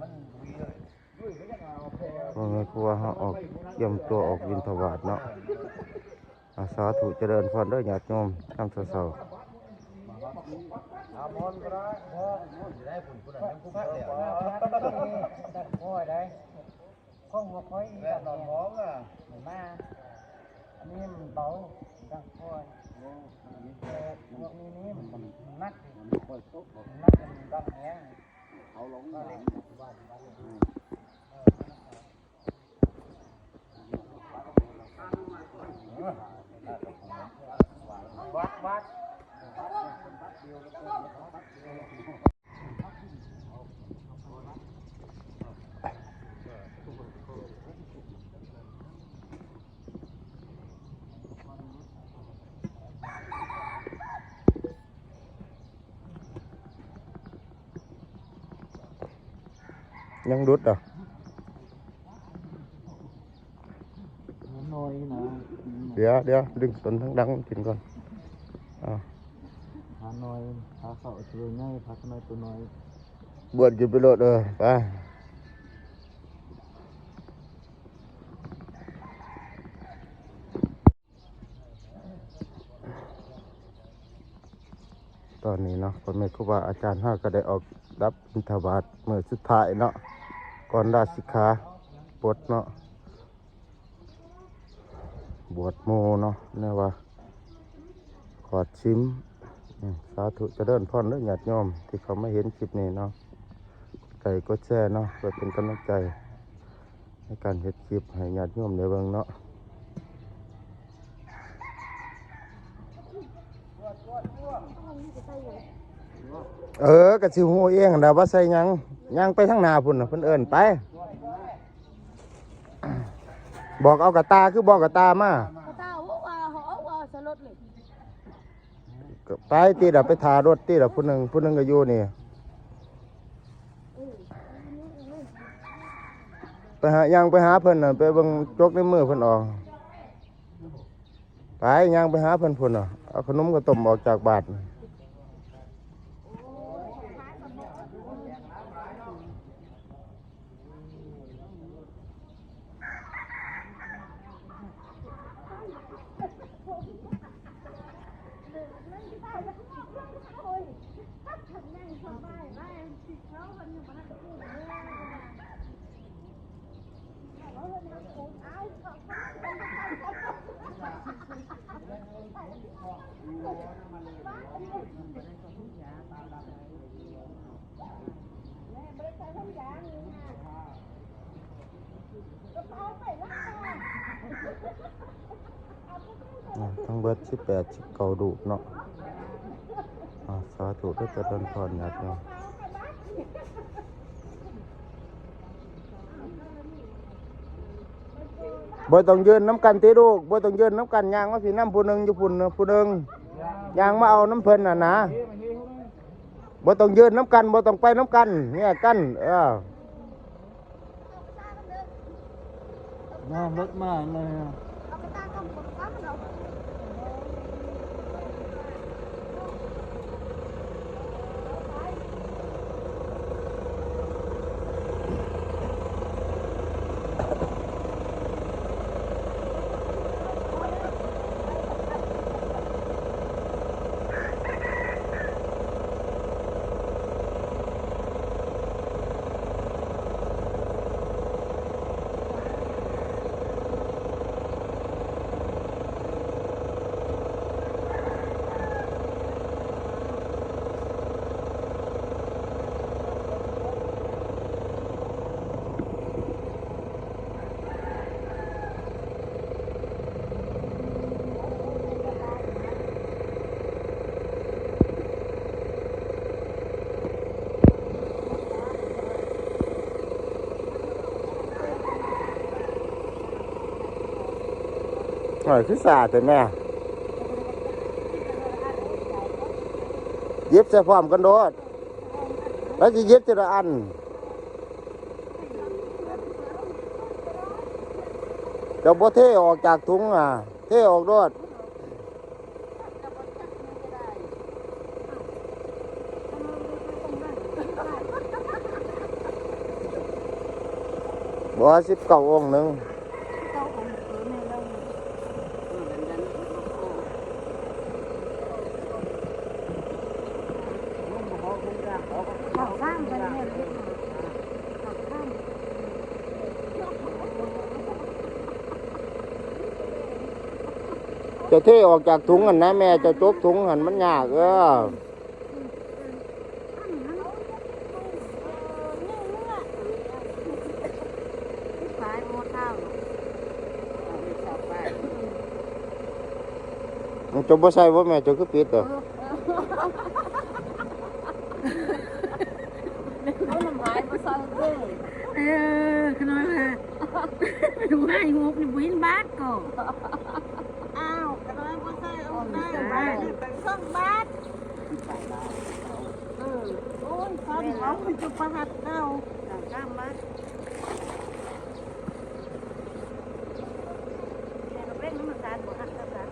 ว่าไงครัวเฮาออกเยี่ยมตัวออกบินทบาทเนาะอาสาถูเจริญพรเด้อญาติโยมทำเสาอามอนก็ได้พอจะได้ผลผู้นั้นผู้พัก เดียวตัดพ่อยได้ข้องหัวค่อยแล้วนอนมองอ่ะมาอันนี้ ยังรุดอะน้อยนะเดี๋ยวเดี๋ยวดึงต้นทั้งดังกินก่อนอ่าหาน้อยหาเสาตัวง่ายพักน้อยตัวน้อยบวชกินไปโลดเออไปตอนนี้เนาะพ่อแม่ครูบาอาจารย์ห้าก็ได้ออกรับบิณฑบาตเมื่อสุดท้ายเนาะ ก่อนราสิกขาปลดเนาะบวชโมเนาะเนี่ยว่าขอดชิมสาธุจะเดินพรเรื่องญาติโยมที่เขาไม่เห็นคลิปนี้เนาะไก่ก็แช่เนาะเพื่อเป็นกำลังใจในการเฮ็ดคลิปให้ญาติโยมได้เบิ่งเนาะเออกะสิฮู้เองดาว่าใส่ยัง หยังไปทางหน้าพุ่นน่ะเพิ่นเอิ้นไป บอกเอากระตาคือบอกกระตามา เขาตาว่าว่าเขาเอาว่าสลดเลยก็ไปตีดับไปทารถตีดับผู้หนึ่งผู้หนึ่งก็อยู่นี่ไปหายังไปหาเพิ่นน่ะไปเบิ่งจกในมือเพิ่นออกไปยังไปหาเพิ่นพุ่นน่ะเอาขนมกระต้มออกจากบาทอ่า ทั้งเบิดสิบแปดสิบเก้าดูกเนาะอ่าสาธุด้วยเจริญพรญาติโยมบ่ต้องยืนน้ำกันติลูกบ่ต้องยืนน้ำกันย่างมาพี่น้ำผู้หนึงอยู่พุ่นน่ะผู้หนึง ยางมาเอาน้ำเพิ่นน่ะนะบ่ต้องยืนน้ำกันบ่ต้องไปน้ำกันเนี่ยกันเออน้ำรถมาเลยอาไปต น่อยคือสาดแต่แม่เย็บใส่พร้อมกันโดดแล้วจะเย็บทีละอันจะบ่เทออกจากถุงอะ เทออกโดดบ่สิบเก้าองค์หนึ่ง เก้าองค์เออแม่เรา เขาข้ามไปแม่เลยเขาข้าม จะเทออกจากถุงกันนะแม่จะจกถุงหันมันยากเออสายโมเท่ามันจะบ่ใช่ว่าแม่จะคือปิดเหรอเขาลำหายมาสั่งเด้อเออขน้อยมาดูให้งบนี่วินบาทก็อ้าวกระโดดมาใส่เอาได้ บานสองบ้าทเออโอ้ยฟันเขามันจะประหัดเก้าข้ามบาทแต่เราเป็นน้ำมันตาลบ่ฮักกันกัน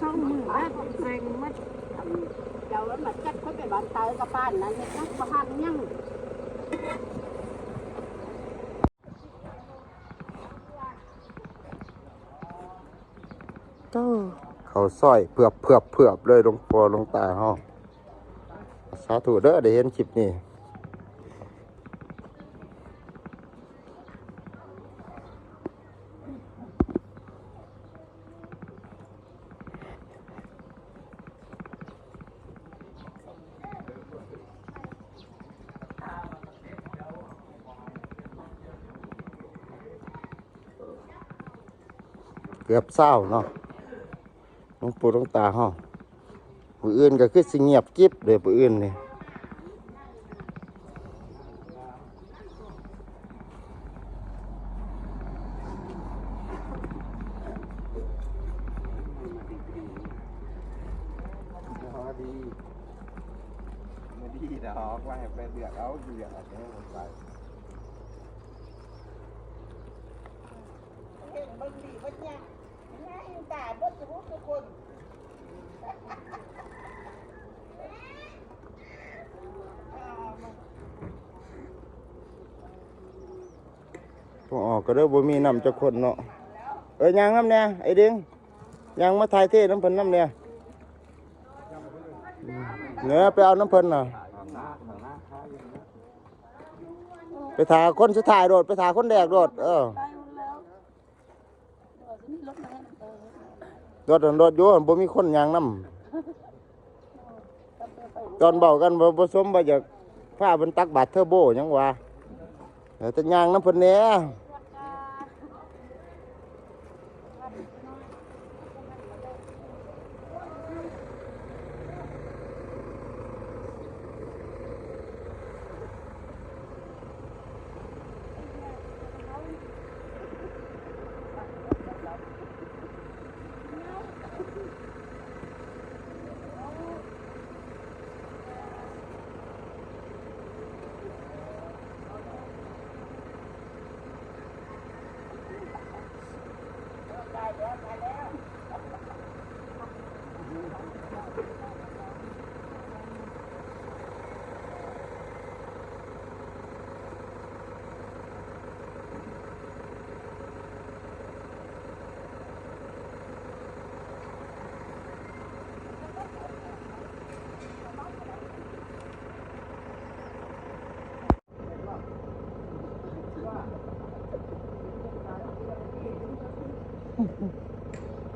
ช่องมือบ้านแรงมัดเจ้าแล้วมาจัดเขาไปบ้านตายกับบ้านนั้นเนี่ยนะบ่ฮักยัง เขาซอยเผือบเผือบเผือบเลยลงปอลงตาเฮาสาธุเด้อได้เห็นคลิปนี้เกือบเศร้าเนาะ หลวงปูต้องตาห้องผู้อื่นก็คือสิเงียบกิ๊บเลยผู้อื่นเนี่ยไม่ดีดอกว่าให้ไปเดือดเอาเดือดอะไรหมดไป เห็นบางทีมันยากง่ายตาบดทุกทุกคน พอออกก็เด้อบ่มี น้ำจักคนเนาะเอ้ยยังน้ำเนี่ยไอ้เด้งยังมาถ่ายเทน้ำเพิ่นน้ำเนี่ยเนื้อไปเอาน้ำเพิ่นน่ะไปถ่ายคนสุดท้ายโดดไปถ่ายคนแรกโดดเออตายหมดแล้วเดี๋ยวจะมีรถมาให้เออรถอยู่บ่มีคนยางน้ำตอนเบากันบ่บ่สมบ่อยากพาเพิ่นตักบาตรเทอร์โบยังว่าเดี๋ยางน้ำเพิ่นแหน่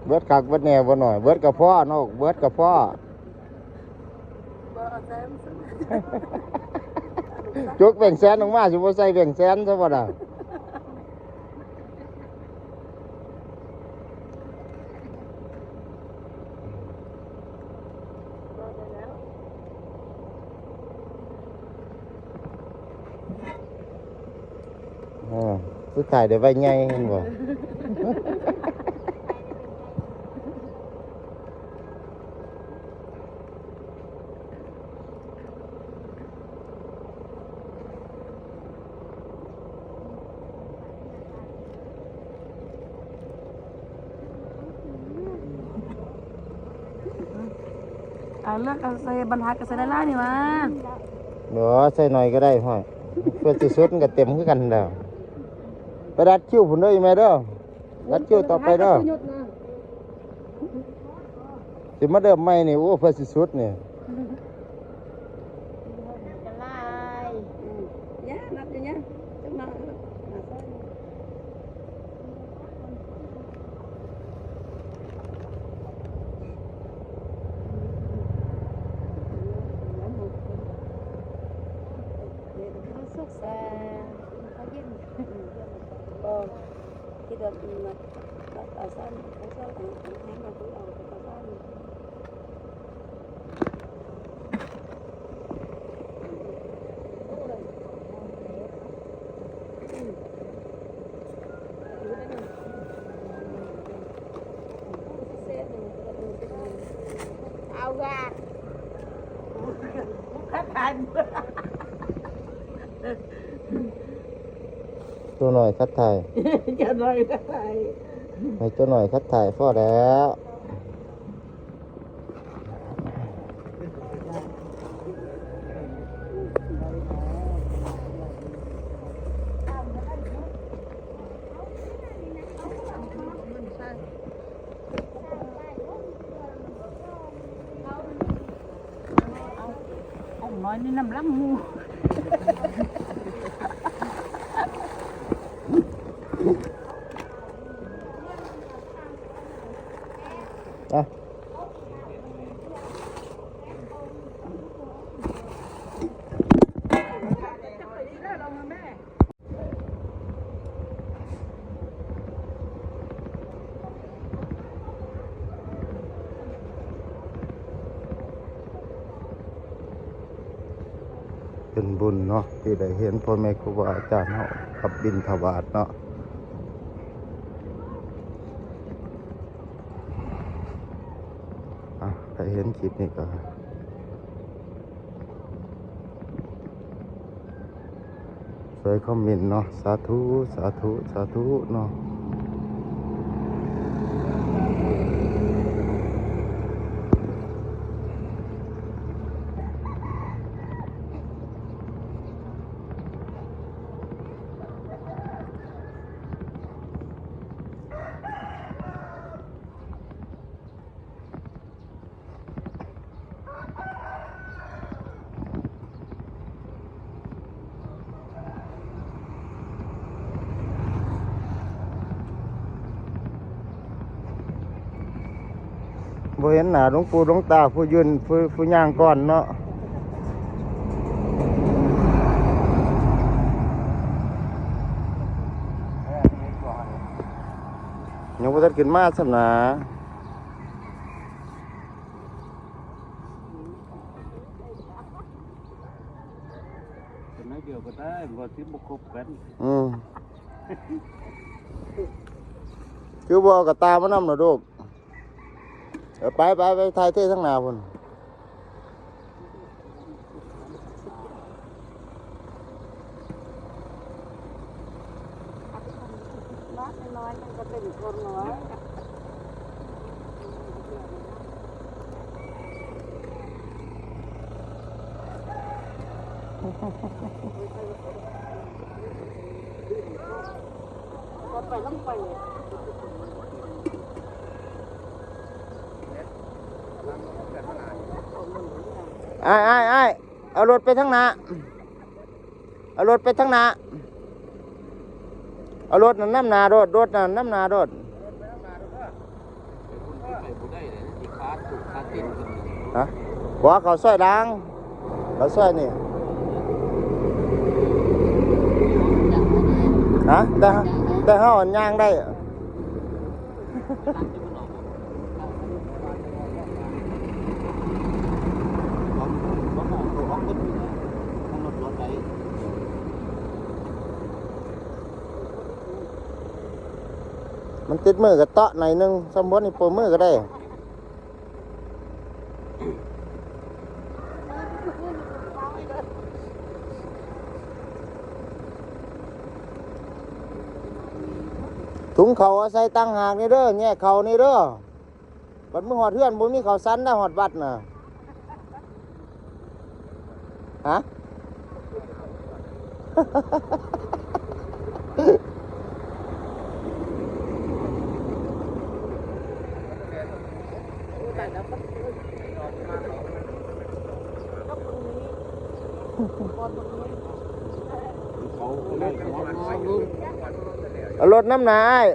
เบิดคักเบิดแหน่บ่หน่อย เบิดกับพ่อนก เบิดกับพ่อจุกแบ่งแสนออกมาสิบ่ใส่แบ่งแสนซะบ่ล่ะอ่าสุดท้ายได้ไว้ใหญ่เห็นบ่ เอาเลือกเอาใส่บรรทัดกับใส่ได้ล่านี่มาเดี๋ยวใส่หน่อยก็ได้ห้อยเพื่อสิสุดมันก็เต็มคือกันแล้วไปรัดคิ้วพุ่นเด้ออีแม่เด้อรัดคิ้วต่อไปเด้อสิมาเดิมไม่นี่โอ้เพื่อสิสุดเนี่ย Kita nak tak asal, asal anak-anak อยคัดถ่าย cho rồi các bạn ให้ตัวหน่อยคัดถ่ายพอแล้ว เป็นบุญเนาะที่ได้เห็นพ่อแม่ครูบาอาจารย์เนาะขับบินถวาดเนาะอะใครเห็นคลิปนี้ก็ช่วยคอมเมนต์เนาะสาธุ สาธุ สาธุเนาะ บ่เห็นหน้าหลวงปู่หลวงตาผู้ยืนผู้ผู้ย่างก่อนเนาะยังบ่ทันขึ้นมาสำนาเป็นน้อยเดียวก็ได้บ่สิบ่ครบกันอืมคือบ่เอากับตามานำเนาะลูกเออไปไปไปถ่ายเท่ทั้งนาพุ่นน้อยน้อยมันก็เป็นคนน้อ ไอ้ไอ้ไอ้เอารถไปทั้งนาเอารถไปทั้งนาเอารถนั่นน้ำนารถรถนั่นน้ำนารถฮะว่าเขาซอยล้างเขาซอยนี่ฮะแต่แต่เขาอ่อนย่างได้ ติดมือกับเตาะหน่อยนึงสมมตินี่ปมือก็ได้ถุงเขาอาใส่ตั้งหากนี่เด้อแง่เขานี่เด้อบัดมือหอดเพื่อนบ่มีเขาสั้นนะหอดบัดน่ะฮะ รถน้ำหนาอ้าย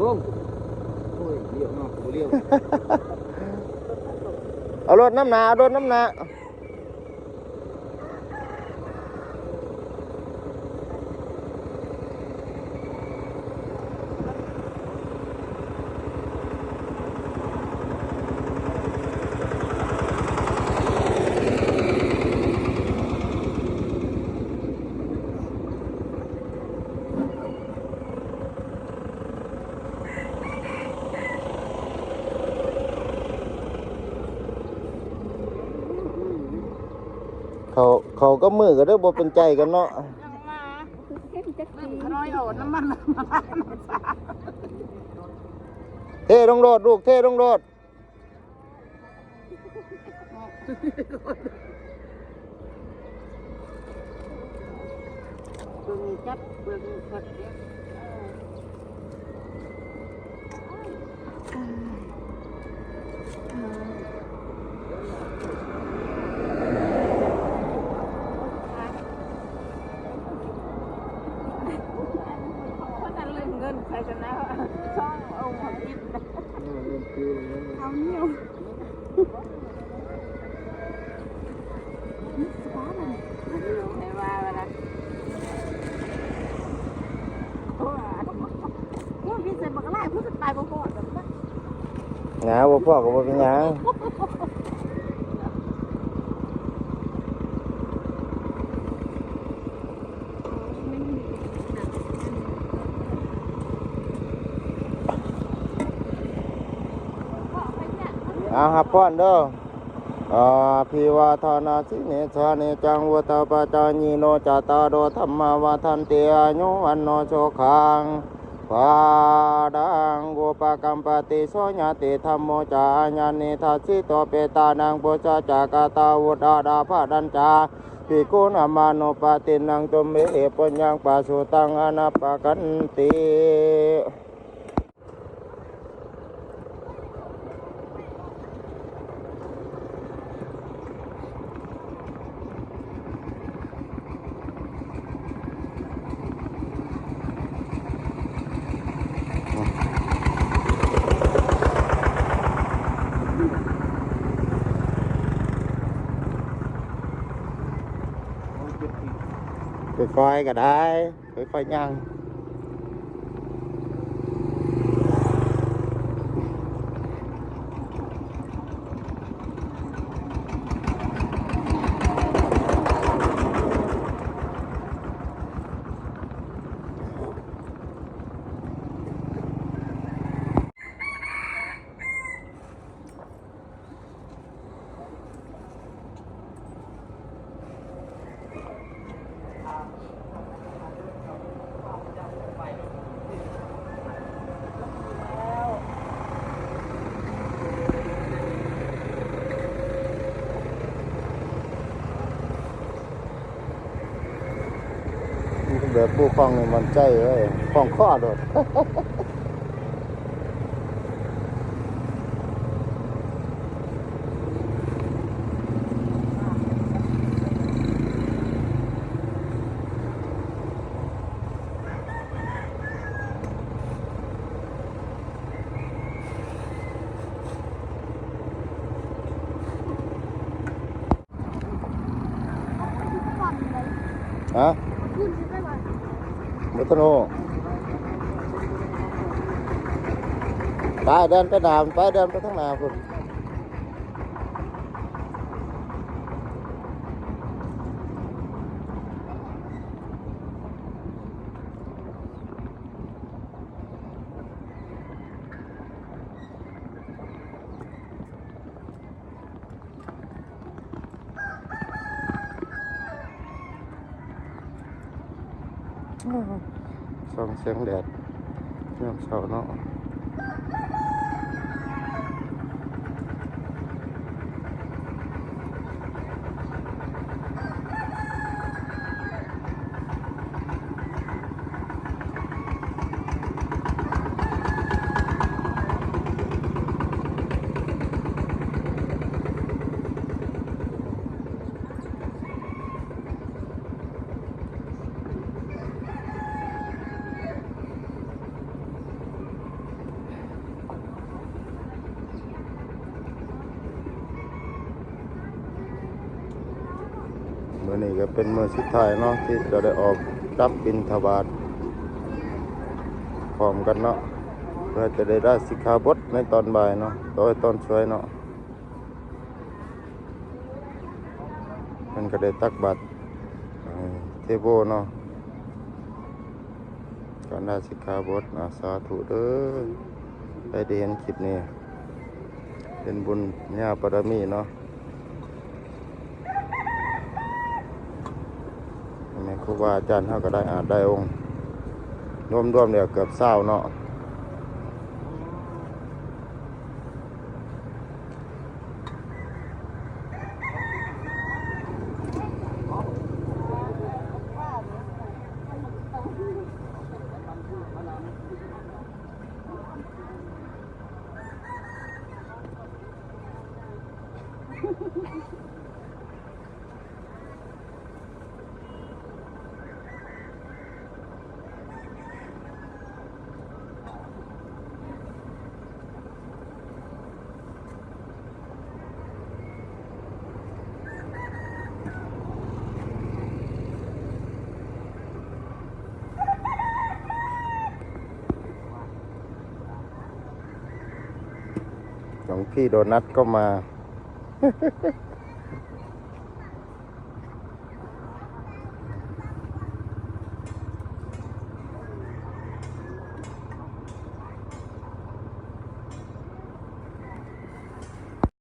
ลุงโอ้ยเลี้ยวเนาะบ่เลี้ยวเอารถน้ำหนาเอารถน้ำหนา เขาเขาก็มือก็ได้บ่เป็นใจกันเนาะยังมาเข้มจักทีน้อยเอาน้ำมันมาเท่ลงโดดลูกเท่ลงโดดเบิ่งจับเบิ่งกดเด้อคนนั้นลืมเงินใคร กันนะช่องเอาของกินเอาเนี่ยวในว่าเวลาโอ้ยพี่เส่บักไล่ผู้จะตายบ่พอแบบนั้นหงาบ่พ่อก็บ่เป็นหยังเอาหับ พ่อนเด้ออาภิวาทานาสิเนชาเนจังวุตาปจายิโนจตาโดธรรมาวาทันติอายุวันโนโชคังปาดังกุปกัมปติโสญาติธรรมโมจาญานิทัสสิโตเปตานังปุจจากตาวุดาดาภาดัญจาภิกขุนามานุปตินังตุมเมเอปัญญังปัสสุตังอนัปปกันติ ค่อยๆก็ได้ แบบผู้คล้องนี่มันใจเว้ยคล้องข้อโดด ฮะมุตโน ไปเดินไปดามไปเดินไปทางหน้าคุณส่องเสียงแดดยามเช้าเนาะ วั นี้ก็เป็นมือสุดท้ายเนาะที่จะได้ออกรับบินทบาทพร้อมกันเนาะเพื่อจะได้ได้สิกขาบทในตอนบ่ายเนาะโดยตอนช่วยเนาะมันก็ได้ตักบาตรเทโบเนาะการได้สิกขาบทอาสาธุเด้อได้ได้เห็นคลิปนี้เป็นบุญญาปรมีเนาะ แม่ ครูบาอาจารย์เขาก็ได้อาจได้องค์รวมรวมๆเนี่ยเกือบเศร้าเนาะ ของพี่โดนัทก็มา